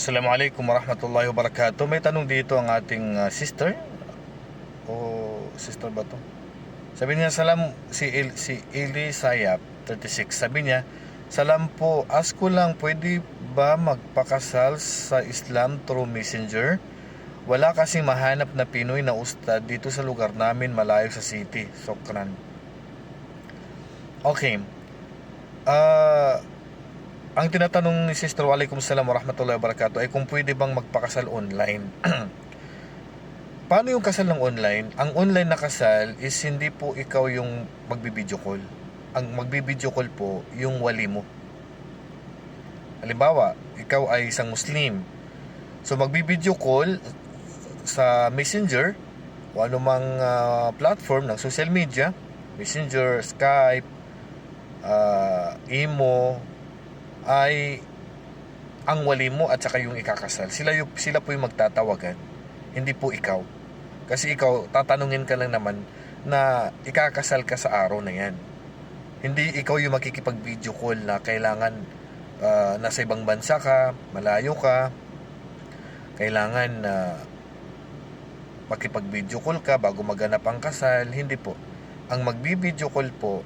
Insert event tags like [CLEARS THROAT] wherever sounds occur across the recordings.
Assalamualaikum warahmatullahi wabarakatuh. May tanong dito ang ating uh, sister. O sister ba to? Sabi niya, salam si, El, si Eli Sayap, 36. Sabi niya, salam po, ask ko lang, pwede ba magpakasal sa Islam through messenger? Wala kasing mahanap na Pinoy na ustad dito sa lugar namin malayo sa city. Sokran. Okay. Ah... ang tinatanong ni Sister Walaikum Salam Warahmatullahi Wabarakatuh ay kung pwede bang magpakasal online. [CLEARS THROAT] Paano yung kasal ng online? Ang online na kasal is hindi po ikaw yung magbibideo call. Ang magbibideo call po yung wali mo. Halimbawa, ikaw ay isang Muslim. So magbibideo call sa Messenger o anumang ah, platform ng social media, Messenger, Skype, ah, Imo, ay ang wali mo at saka yung ikakasal. Sila, yung, sila po yung magtatawagan. Hindi po ikaw. Kasi ikaw, tatanungin ka lang naman na ikakasal ka sa araw na yan. Hindi ikaw yung makikipag-video call na kailangan ah, nasa ibang bansa ka, malayo ka, kailangan na makipag-video call ka bago maganap ang kasal. Hindi po. Ang magbi-video call po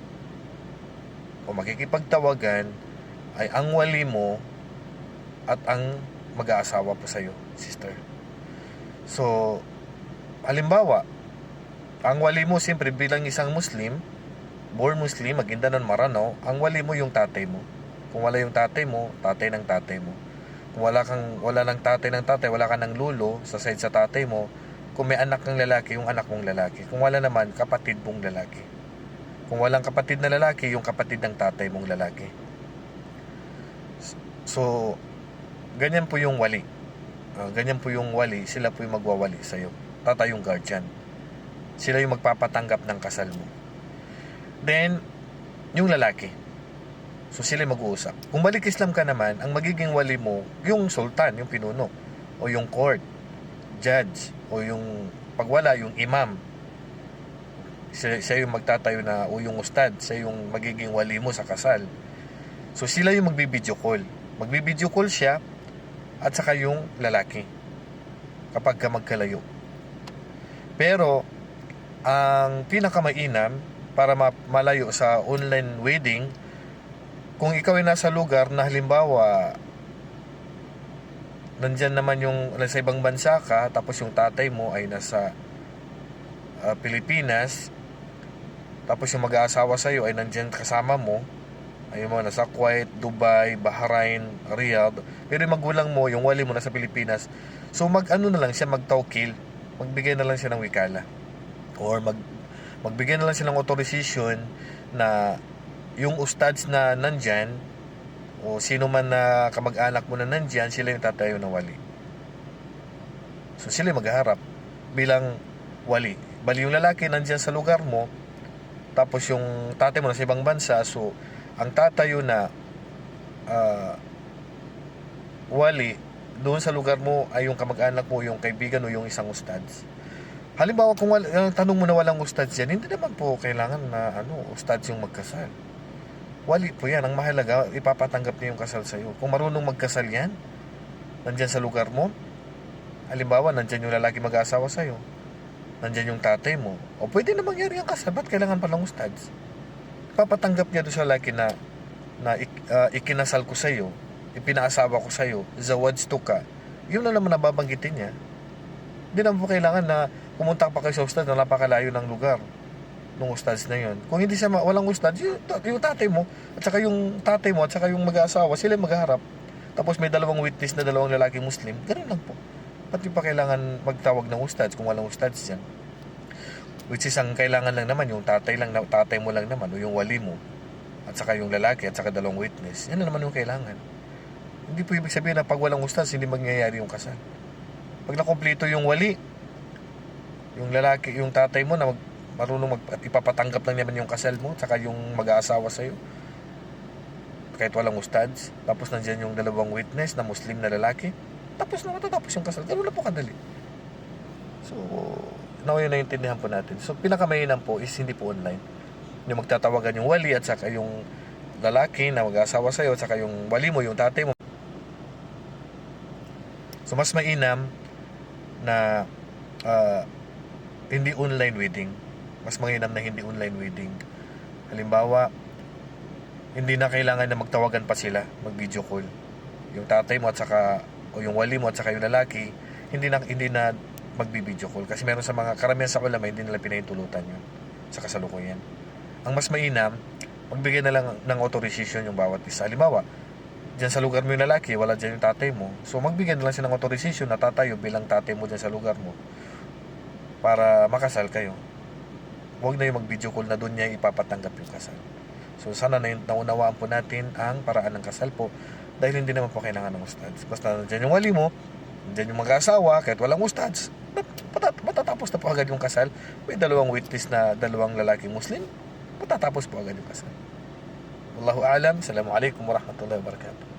o makikipagtawagan ay ang wali mo at ang mag-aasawa po sa'yo, sister. So, halimbawa, ang wali mo siyempre bilang isang Muslim, born Muslim, Maguindanon, Marano, ang wali mo yung tatay mo. Kung wala yung tatay mo, tatay ng tatay mo. Kung wala kang wala ng tatay ng tatay, wala ka ng lulo sa side sa tatay mo, kung may anak ng lalaki, yung anak mong lalaki. Kung wala naman, kapatid mong lalaki. Kung walang kapatid na lalaki, yung kapatid ng tatay mong lalaki. So, ganyan po yung wali. Ah, ganyan po yung wali, sila po yung magwawali sa'yo. Tata yung guardian. Sila yung magpapatanggap ng kasal mo. Then, yung lalaki. So, sila mag-uusap. Kung balik Islam ka naman, ang magiging wali mo, yung sultan, yung pinuno. O yung court, judge, o yung pagwala, yung imam. Siya, siya yung magtatayo na, o yung ustad, siya yung magiging wali mo sa kasal. So, sila yung magbibideo call. Magbibideo call siya at saka yung lalaki kapag ka magkalayo. Pero ang pinakamainam para ma- malayo sa online wedding kung ikaw ay nasa lugar na halimbawa nandyan naman yung nasa ibang bansa ka tapos yung tatay mo ay nasa ah, Pilipinas tapos yung mag-aasawa sa'yo ay nandyan kasama mo ay mo nasa Kuwait, Dubai, Bahrain, Riyadh. Pero yung magulang mo, yung wali mo nasa Pilipinas. So mag ano na lang siya, magtawkil. Magbigay na lang siya ng wikala. Or mag magbigay na lang siya ng authorization na yung ustads na nandyan o sino man na kamag-anak mo na nandyan, sila yung tatayo ng wali. So sila yung maghaharap bilang wali. Bali yung lalaki nandyan sa lugar mo, tapos yung tatay mo nasa ibang bansa, so ang tatayo na ah, wali doon sa lugar mo ay yung kamag-anak mo, yung kaibigan o yung isang ustads. Halimbawa kung wala, ang tanong mo na walang ustads yan, hindi naman po kailangan na ano, ustads yung magkasal. Wali po yan. Ang mahalaga, ipapatanggap niya yung kasal sa'yo. Kung marunong magkasal yan, nandyan sa lugar mo, halimbawa, nandyan yung lalaki mag-aasawa sa'yo, nandyan yung tatay mo, o pwede na mangyari ang kasal, ba't kailangan palang ustads? Papatanggap niya doon sa lalaki na na ah, ikinasal ko sa iyo, ipinaasawa ko sa iyo, zawads to ka. Yun na naman nababanggitin niya. Hindi naman po kailangan na pumunta pa kayo sa ustad na napakalayo ng lugar ng ustads na yun. Kung hindi siya ma- walang ustad, yung, yung tatay mo, at saka yung tatay mo, at saka yung mag-aasawa, sila yung maghaharap. Tapos may dalawang witness na dalawang lalaki Muslim. Ganun lang po. Ba't yung pa kailangan magtawag ng ustads kung walang ustads dyan? Which is ang kailangan lang naman yung tatay lang tatay mo lang naman o yung wali mo at saka yung lalaki at saka dalawang witness. Yan na naman yung kailangan. Hindi po ibig sabihin na pag walang ustads hindi mangyayari yung kasal. Pag nakumpleto yung wali, yung lalaki, yung tatay mo na mag, marunong mag, at ipapatanggap lang naman yung kasal mo, saka yung mag-aasawa sa'yo. Kahit walang ustads. Tapos nandyan yung dalawang witness na Muslim na lalaki. Tapos na matatapos yung kasal. Ganun na po kadali. So, now yun naiintindihan po natin. So, pinakamainam po is hindi po online. Yung magtatawagan yung wali at saka yung lalaki na mag-asawa sa'yo at saka yung wali mo, yung tatay mo. So mas mainam na ah, hindi online wedding. Mas mainam na hindi online wedding. Halimbawa, hindi na kailangan na magtawagan pa sila, mag-video call. Yung tatay mo at saka o yung wali mo at saka yung lalaki, hindi na hindi na magbi-video call kasi meron sa mga karamihan sa ulama hindi nila pinahintulutan yun sa kasalukuyan. Ang mas mainam, magbigay na lang ng authorization yung bawat isa. Halimbawa, dyan sa lugar mo yung lalaki, wala dyan yung tatay mo. So magbigay na lang siya ng authorization na tatayo bilang tatay mo dyan sa lugar mo para makasal kayo. Huwag na yung mag-video call na doon niya ipapatanggap yung kasal. So sana na naunawaan po natin ang paraan ng kasal po dahil hindi naman po kailangan ng ustads. Basta nandyan yung wali mo, nandyan yung mag-asawa, kahit walang ustads, matat- matatapos na po agad yung kasal. May dalawang witness na dalawang lalaking Muslim, matatapos po agad yung kasal. Wallahu alam. Assalamualaikum warahmatullahi wabarakatuh.